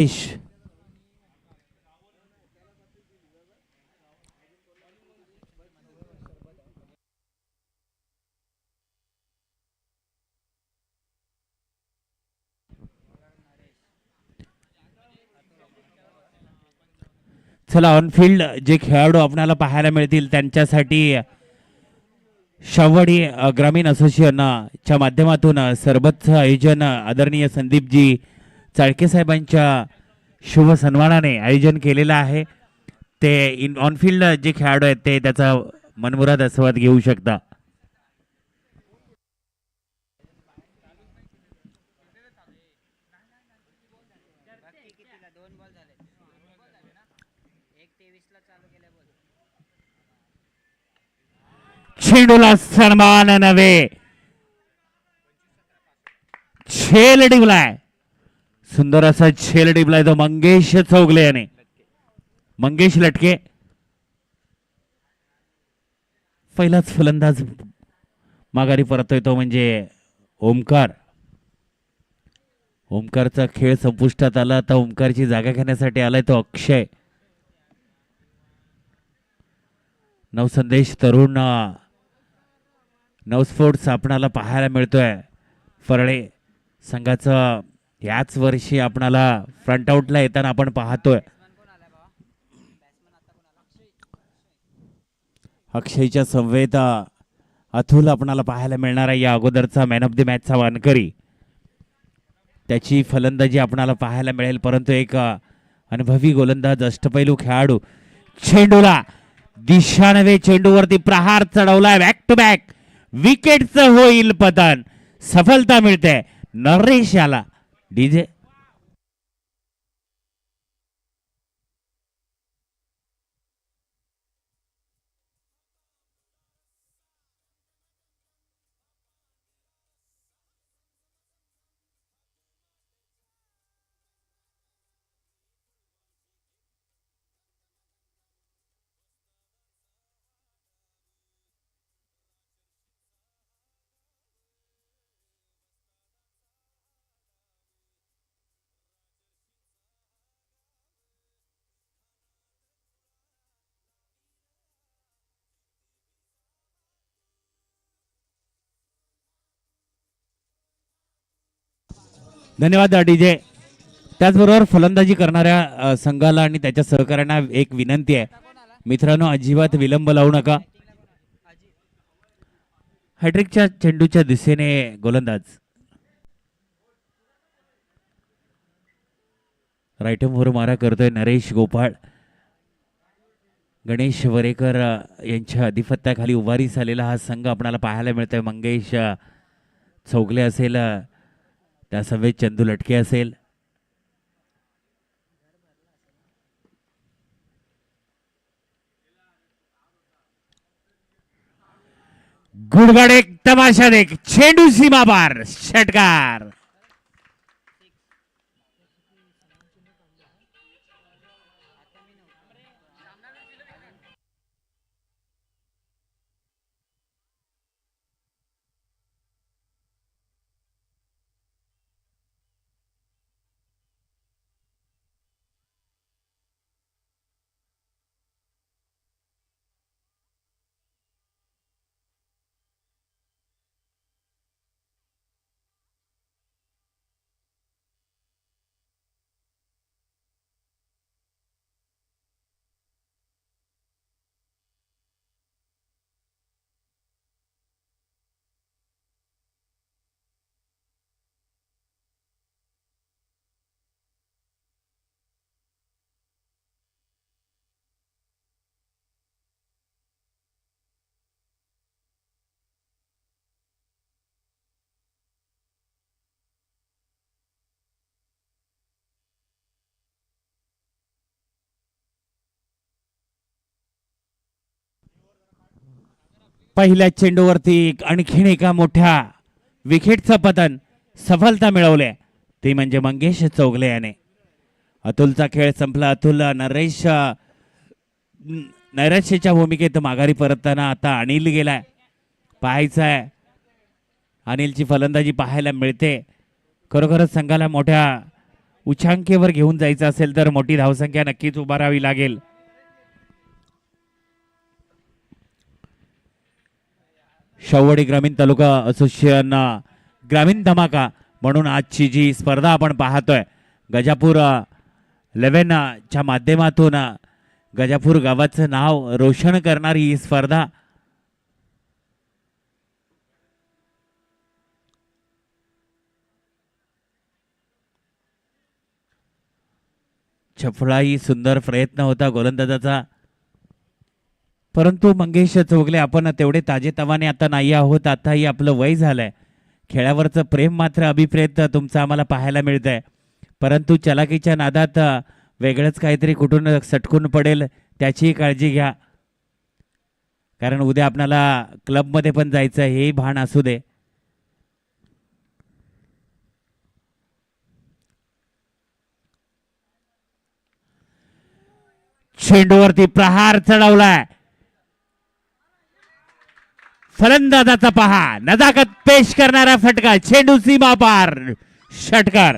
इश चला ऑनफिल्ड जे खेळाडू आपल्याला पाहायला मिळतील त्यांच्यासाठी शावडी ग्रामीण असोसिएशन च्या माध्यमातून सरबतचं आयोजन आदरणीय संदीपजी चाळके साहेबांच्या शुभ सन्मानाने आयोजन केलेलं आहे. ते इन ऑनफिल्ड जे खेळाडू आहेत ते त्याचा मनमुराद आस्वाद घेऊ शकता. चेंडूला सन्मान नव्हे. छेल डिवलाय सुंदर असा छेल डिपलाय तो मंगेश चौगले याने. मंगेश लटके. पहिलाच फलंदाज माघारी परतोय तो म्हणजे ओमकार. ओमकारचा खेळ संपुष्टात आला आता ओमकारची जागा घेण्यासाठी आलाय तो अक्षय. नवसंदेश तरुण नवस्फोट सापणाला पाहायला मिळतोय. फरळे संघाचं याच वर्षी आपणाला फ्रंट आउटला येताना आपण पाहतोय. अक्षयच्या संवेद अथुल आपणाला पाहायला मिळणार आहे या अगोदरचा मॅन ऑफ द मॅचचा वानकरी त्याची फलंदाजी आपणाला पाहायला मिळेल परंतु एक अनुभवी गोलंदाज अष्टपैलू खेळाडू चेंडूला दिशानवे चेंडूवरती प्रहार चढवलाय बॅक टू बॅक विकेटचं होईल पतन. सफलता मिळते. नरेश याला. डीजे धन्यवाद डीजे. त्याचबरोबर फलंदाजी करणाऱ्या संघाला आणि त्याच्या सहकाऱ्यांना एक विनंती आहे. मित्रांनो अजिबात विलंब लावू नका. हॅट्रिकच्या चेंडूच्या दिशेने गोलंदाज. रायटमवर मारा करतोय नरेश गोपाळ. गणेश वरेकर यांच्या अधिपत्याखाली उभारीस आलेला हा संघ आपणाला पाहायला मिळतोय. मंगेश चौगले असेल त्या सभेत चंदू लटके असेल. गुडगड एक तमाशा देख चेंडू सीमा पार षटकार. पहिल्या चेंडूवरती एक आणखीन एका मोठ्या विकेटचं पतन सफलता मिळवले. ते म्हणजे मंगेश चौगले याने. अतुलचा खेळ संपला. अतुल नरेश अ, नैराश्याच्या भूमिकेत माघारी परतताना आता अनिल गेलाय. पाहायचं आहे अनिलची फलंदाजी पाहायला मिळते. खरोखरच संघाला मोठ्या उच्चांकेवर घेऊन जायचं असेल तर मोठी धावसंख्या नक्कीच उभारावी लागेल. शाहूवाडी ग्रामीण तालुका असोसिएशन ग्रामीण धमाका म्हणून आजची जी स्पर्धा आपण पाहतोय गजापूर लेव्हन च्या माध्यमातून गजापूर गावाचं नाव रोशन करणारी ही स्पर्धा. छफळाही सुंदर प्रयत्न होता गोलंदाजाचा. परंतु मंगेश चौगले आपण तेवढे ताजेतवाने आता नाही आहोत आताही आपलं वय झालंय. खेळावरचं प्रेम मात्र अभिप्रेत तुमचं आम्हाला पाहायला मिळतंय. परंतु चलाकीच्या नादात वेगळंच काहीतरी कुठून सटकून पडेल त्याचीही काळजी घ्या. कारण उद्या आपणाला क्लबमध्ये पण जायचं आहे, हेही भान असू दे. चेंडूवरती प्रहार चढवलाय. फलंदाजाचा पहा. नजाकत पेश करणारा फटका. चेंडू सीमा पार षटकार.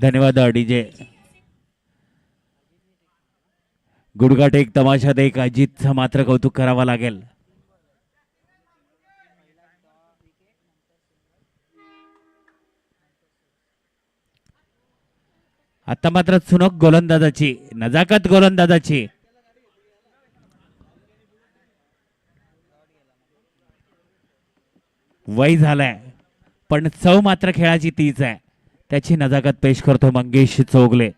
धन्यवाद डीजे. गुडघाट एक तमाशात एक. अजितचं मात्र कौतुक करावं लागेल. आता मात्र सुनक गोलंदाजाची नजाकत गोलंदाजाची. वय झालाय पण चव मात्र खेळाची तीच आहे. त्याची नजाकत पेश करतो मंगेश चोगले.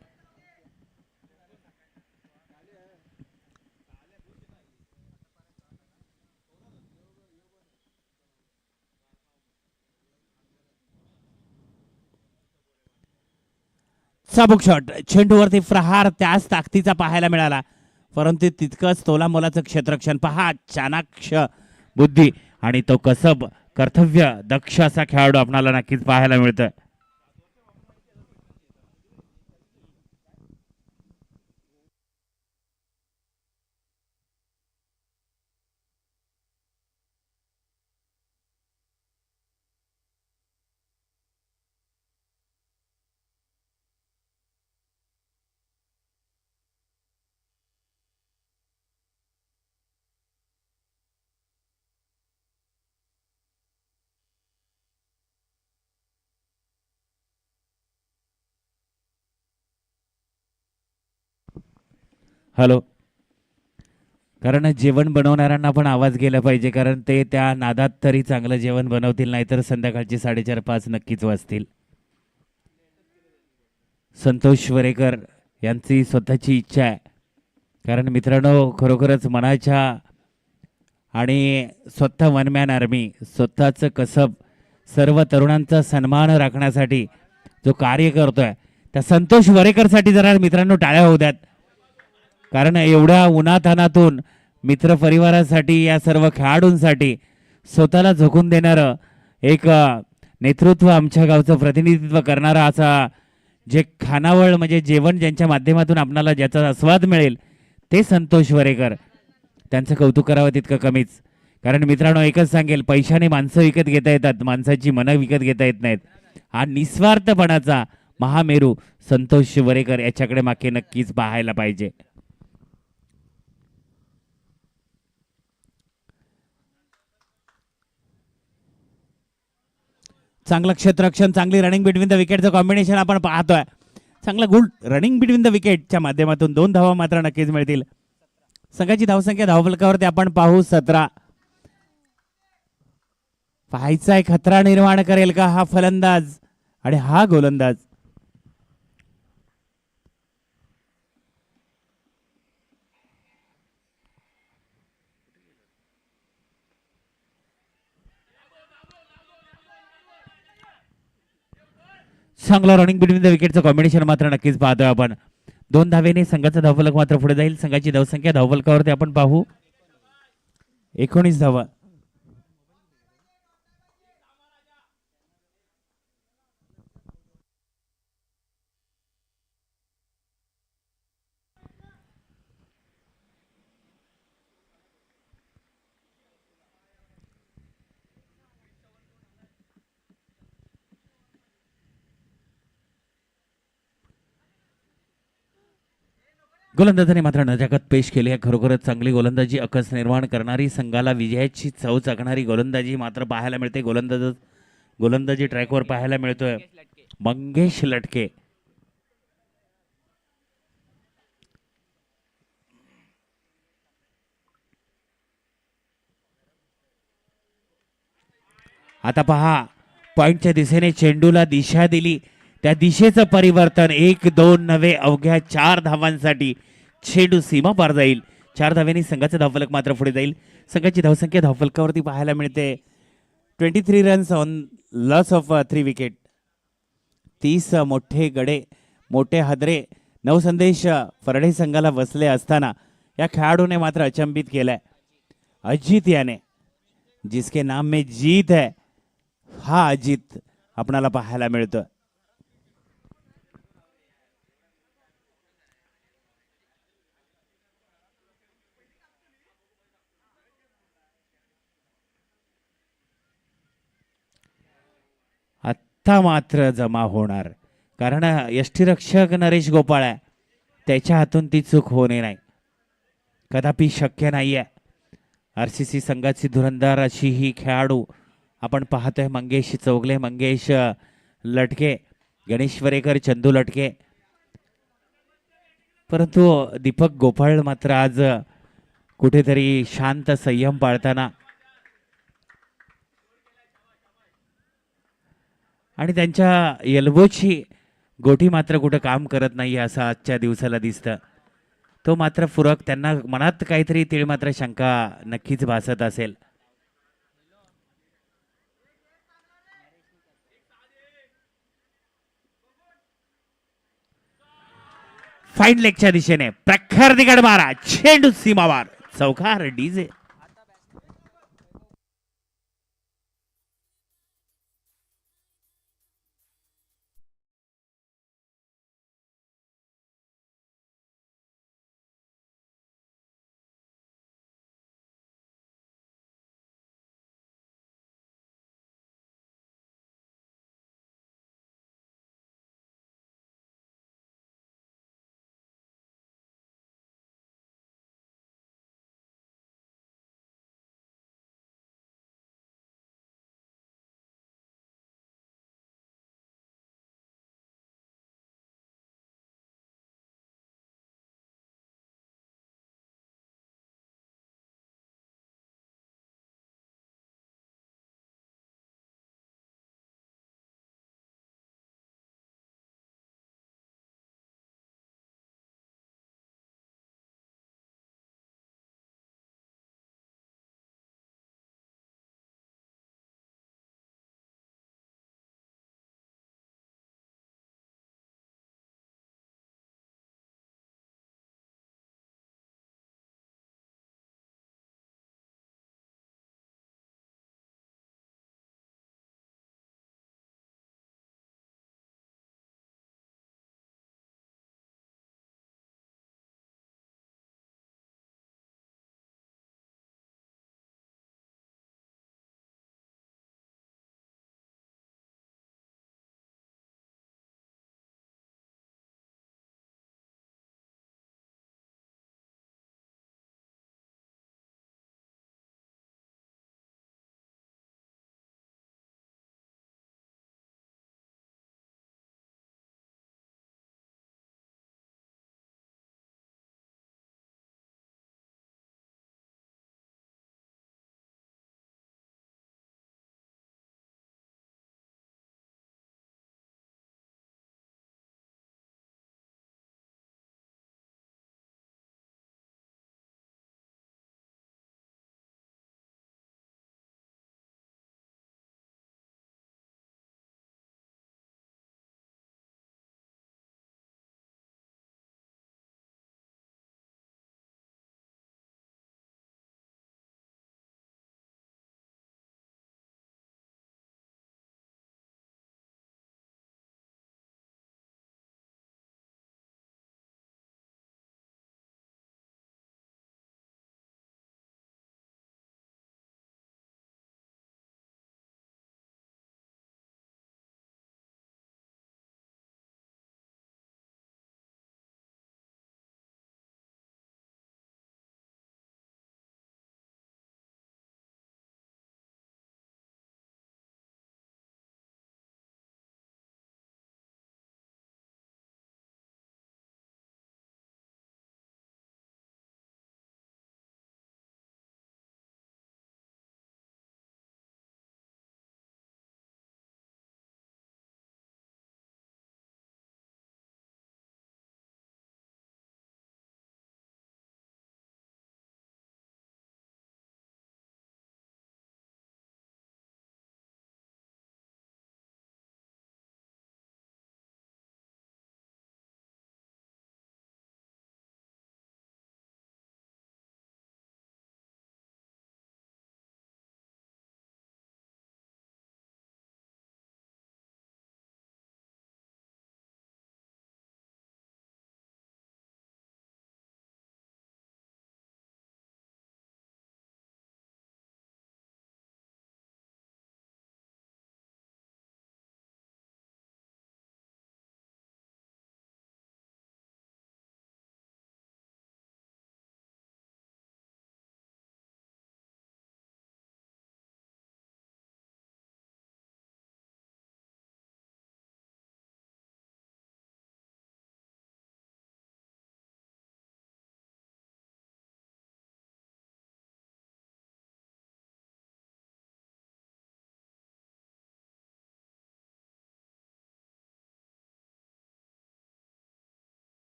चाबूक शॉट चेंडूवरती प्रहार त्याच ताकदीचा पाहायला मिळाला. परंतु तितकंच तोला मोलाचं क्षेत्रक्षण पहा. चाणाक्ष बुद्धी आणि तो कसब कर्तव्य दक्ष असा खेळाडू आपणाला नक्कीच पाहायला मिळतं हॅलो. कारण जेवण बनवणाऱ्यांना पण आवाज गेला पाहिजे कारण ते त्या नादात तरी चांगलं जेवण बनवतील नाहीतर संध्याकाळचे साडेचार पाच नक्कीच वाजतील. संतोष वरेकर यांची स्वतःची इच्छा आहे. कारण मित्रांनो खरोखरच मनाच्या आणि स्वतः वन मॅन आर्मी स्वतःचं कसब सर्व तरुणांचा सन्मान राखण्यासाठी जो कार्य करतोय त्या संतोष वरेकरसाठी जरा मित्रांनो टाळ्या होऊ द्यात. कारण एवढ्या उन्हातानातून मित्र परिवारासाठी या सर्व खेळाडूंसाठी स्वतःला झोकून देणारं एक नेतृत्व आमच्या गावचं प्रतिनिधित्व करणारा असा जे खानावळ म्हणजे जेवण ज्यांच्या माध्यमातून आपणाला ज्याचा आस्वाद मिळेल ते संतोष वरेकर. त्यांचं कौतुक करावं तितकं कमीच. कारण मित्रांनो एकच सांगेल पैशाने माणसं विकत घेता येतात माणसाची मनं विकत घेता येत नाहीत. हा निस्वार्थपणाचा महामेरू संतोष वरेकर याच्याकडे मागे नक्कीच पाहायला पाहिजे. चांगलं क्षेत्ररक्षण चांगली रनिंग बिटवीन द विकेटचं कॉम्बिनेशन आपण पाहतोय. चांगलं गुड रनिंग बिटवीन द विकेटच्या माध्यमातून दोन धावा मात्र नक्कीच मिळतील. संघाची धावसंख्या धावफलकावरती आपण पाहू सतरा. पाहायचा एक खतरा निर्माण करेल का हा फलंदाज? आणि हा गोलंदाज? चांगला रनिंग बिटवीन द विकेटचं कॉम्बिनेशन मात्र नक्कीच पाहतोय आपण. दोन धावेने संघाचा धावफलक मात्र पुढे जाईल. संघाची धावसंख्या धावफलकावरती आपण पाहू. एकोणीस धावा. गोलंदाजाने मात्र नजाकत पेश केली आहे. खरोखरच चांगली गोलंदाजी अकस निर्माण करणारी संघाला विजयाची चव चाकणारी गोलंदाजी मात्र पाहायला मिळते. गोलंदाज गोलंदाजी ट्रॅकवर पाहायला मिळतोय. मंगेश लटके. आता पहा पॉइंटच्या दिशेने चेंडूला दिशा दिली. त्या दिशेचं परिवर्तन एक दोन नवे अवघ्या चार धावांसाठी छेडू सीमा पार जाईल. चार धाव्यांनी संघाचं धावफलक मात्र पुढे जाईल. संघाची धावसंख्या धावफलकावरती पाहायला मिळते. Twenty three runs on loss of three wicket तीस uh, मोठे गडे मोठे हादरे नवसंदेश uh, फरडे संघाला बसले असताना या खेळाडूने मात्र अचंबित केलाय. अजित याने जिसके नाम में जीत है हा अजित आपणाला पाहायला मिळतोय. आत्ता मात्र जमा होणार. कारण यष्टीरक्षक नरेश गोपाळ आहे. त्याच्या हातून ती चूक होणे नाही. कदापि शक्य नाही आहे आर सी सी संघाची धुरंदार अशी ही खेळाडू आपण पाहतोय मंगेश चौगले मंगेश लटके गणेश वरेकर चंदू लटके. परंतु दीपक गोपाळ मात्र आज कुठेतरी शांत संयम पाळताना आणि त्यांच्या एल्बोची गोठी मात्र कुठं काम करत नाही असं आजच्या दिवसाला दिसतं. तो मात्र फुरक त्यांना मनात काहीतरी तीळ मात्र शंका नक्कीच भासत असेल. फाईन लेगच्या दिशेने प्रखर दिगड मारा चेंडू सीमावार चौकार डीजे.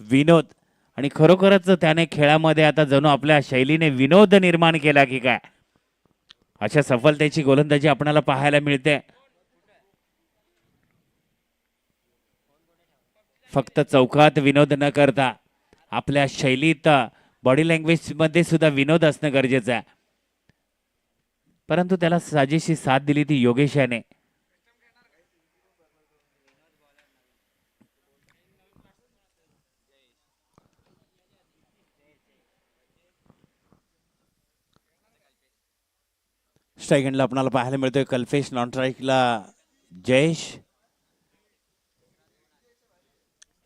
विनोद. आणि खरोखरच त्याने खेळामध्ये आता जणू आपल्या शैलीने विनोद निर्माण केला की काय? अशा सफलतेची गोलंदाजी आपणाला पाहायला मिळते. फक्त चौकात विनोद न करता आपल्या शैलीत बॉडी लँग्वेजमध्ये सुद्धा विनोद असणं गरजेचं आहे. परंतु त्याला साजेशी साथ दिली ती योगेश याने. स्ट्राईक आपणाला आपल्याला पाहायला मिळतोय कल्फेश नॉन स्ट्राईकला जयेश.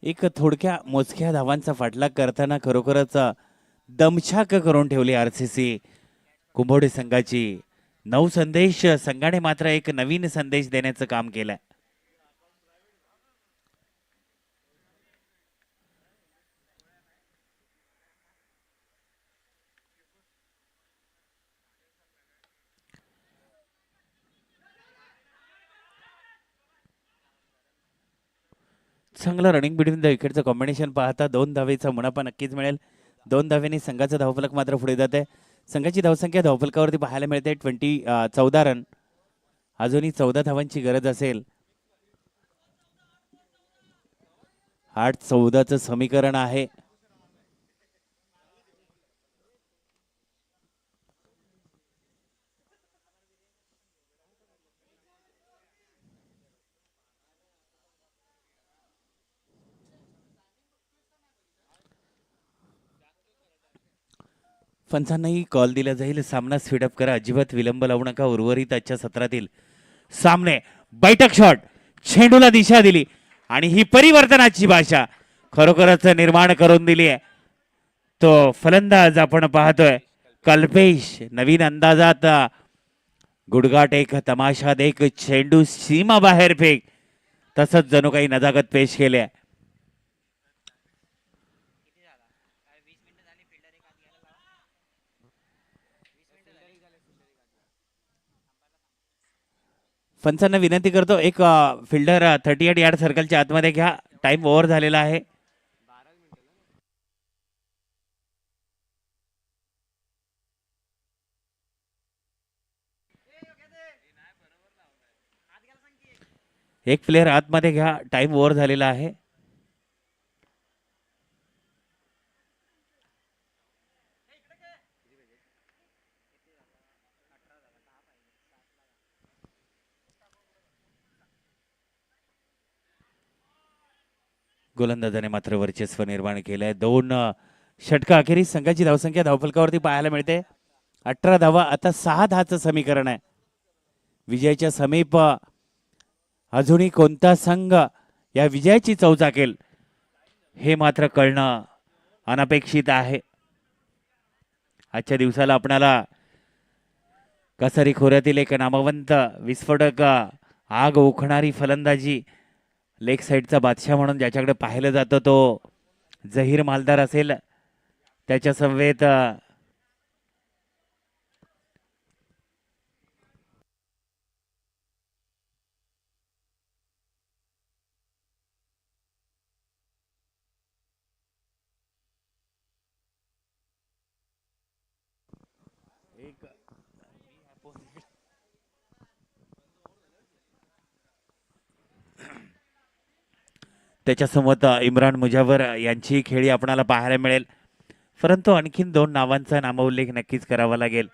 एक थोडक्या मोजक्या धावांचा फाटलाग करताना खरोखरच दमछाक करून ठेवली आर सी सी कुंभोडे संघाची. नऊ संदेश संघाने मात्र एक नवीन संदेश देण्याचं काम केलंय. चांगलं रनिंग बिटवीन द विकेटचं कॉम्बिनेशन पाहता दोन धावेचा मुनाफा नक्कीच मिळेल. दोन धावेने संघाचा धावफलक मात्र पुढे जात. आहे संघाची धावसंख्या धावफलकावरती पाहायला मिळते. ट्वेंटी चौदा रन अजूनही चौदा धावांची गरज असेल. आठ चौदाचं समीकरण आहे. पंचांनाही कॉल दिला जाईल. सामना स्पीडअप करा. अजिबात विलंब लावू नका. उर्वरित आजच्या सत्रातील सामने. बैठक शॉट चेंडूला दिशा दिली. आणि ही परिवर्तनाची भाषा खरोखरच निर्माण करून दिली आहे. तो फलंदाज आपण पाहतोय. कल्पेश नवीन अंदाजात गुडघाट एक तमाशात एक चेंडू सीमा बाहेर फेक. तसंच जणू काही नजाकत पेश केले पंचांना विनंती करतो एक फिल्डर थर्टी एट यार्ड सर्कलच्या आतमध्ये घ्या. टाइम ओव्हर झालेला आहे. एक प्लेअर आतमध्ये घ्या. टाइम ओव्हर झालेला आहे. गोलंदाजाने मात्र वर्चस्व निर्माण केलंय. दोन षटका अखेरी अखेरीस संघाची धावसंख्या धावफलकावरती पाहायला मिळते. अठरा धावा आता सहा दहाचं समीकरण आहे. विजयाच्या समीप अजूनही कोणता संघ या विजयाची चव चाकेल हे मात्र कळणं अनपेक्षित आहे. आजच्या दिवसाला आपणाला कसारी खोऱ्यातील एक नामवंत विस्फोटक आग ओखणारी फलंदाजी लेग साईडचा बादशाह म्हणून ज्याच्याकडे पाहिलं जातं तो जहीर मालदार असेल त्याच्या समवेत त्याच्यासोबत इम्रान मुजावर यांची खेळी आपणाला पाहायला मिळेल. परंतु आणखीन दोन नावांचा नामोल्लेख नक्कीच करावा लागेल.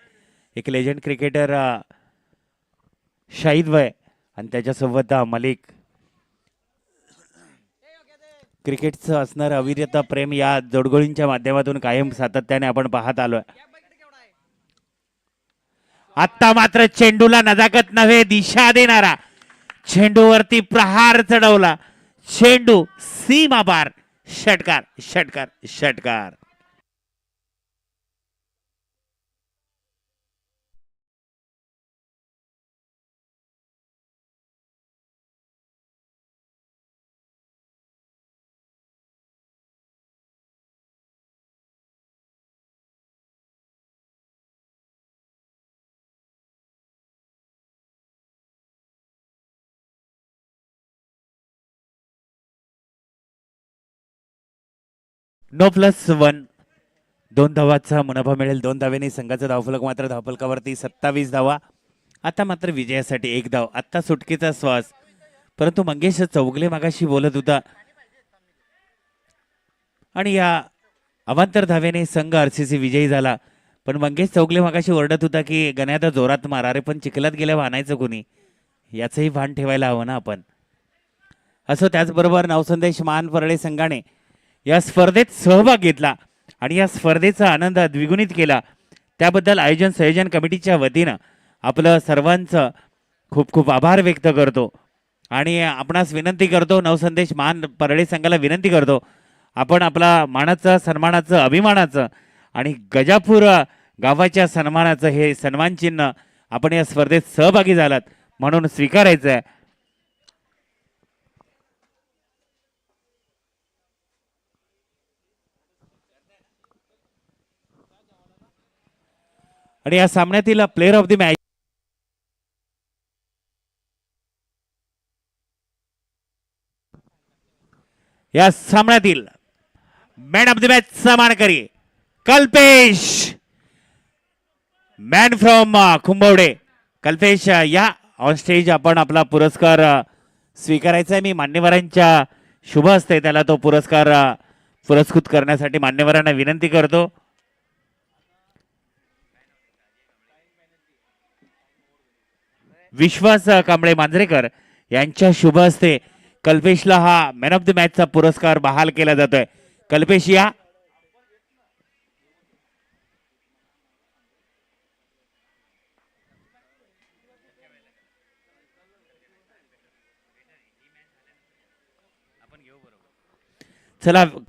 एक लेजंड क्रिकेटर शाहिद वय आणि त्याच्यासोबत मलिक. क्रिकेटचं असणारं अविरत प्रेम या जोडगोळींच्या माध्यमातून कायम सातत्याने आपण पाहत आलोय. आत्ता मात्र चेंडूला नजाकत नव्हे दिशा देणारा. चेंडूवरती प्रहार चढवला. चेंडू सीमा पार षटकार षटकार षटकार. नो प्लस वन दोन धावाचा मुनाफा मिळेल. दोन धावेने संघाचा धावफलक मात्र धावफलकावरती सत्तावीस धावा. आता मात्र विजयासाठी एक धाव. आत्ता सुटकेचा श्वास. परंतु मंगेश चौगले मागाशी बोलत होता. आणि या अवांतर धावेने संघ आरसीसी विजयी झाला. पण मंगेश चौगले मागाशी ओरडत होता की गण्यात जोरात मार. अरे पण चिखलात गेल्यावर आणायचं कोणी? याचंही भान ठेवायला हवं ना आपण. असं त्याचबरोबर नवसंदेश मान परळे संघाने या स्पर्धेत सहभाग घेतला आणि या स्पर्धेचा आनंद द्विगुणित केला. त्याबद्दल आयोजन संयोजन कमिटीच्या वतीनं आपलं सर्वांचं खूप खूप आभार व्यक्त करतो. आणि आपणास विनंती करतो नवसंदेश मान परळे संघाला विनंती करतो आपण आपला मानाचं सन्मानाचं अभिमानाचं आणि गजापूर गावाच्या सन्मानाचं हे सन्मान चिन्ह आपण या स्पर्धेत सहभागी झालात म्हणून स्वीकारायचं आहे आणि या सामन्यातील प्लेअर ऑफ द मॅच या सामन्यातील मॅन ऑफ द मॅच चा मानकरी Kalpesh man from Kumbhavade Kalpesh uh, या ऑन स्टेज आपण आपला पुरस्कार uh, स्वीकारायचा आहे. मी मान्यवरांच्या शुभ असते त्याला तो पुरस्कार uh, पुरस्कृत करण्यासाठी मान्यवरांना विनंती करतो. विश्वास कांबळे मांजरेकर यांच्या शुभ हस्ते कल्पेशला हा मॅन ऑफ द मॅचचा पुरस्कार बहाल केला जातोय. कल्पेश या. चला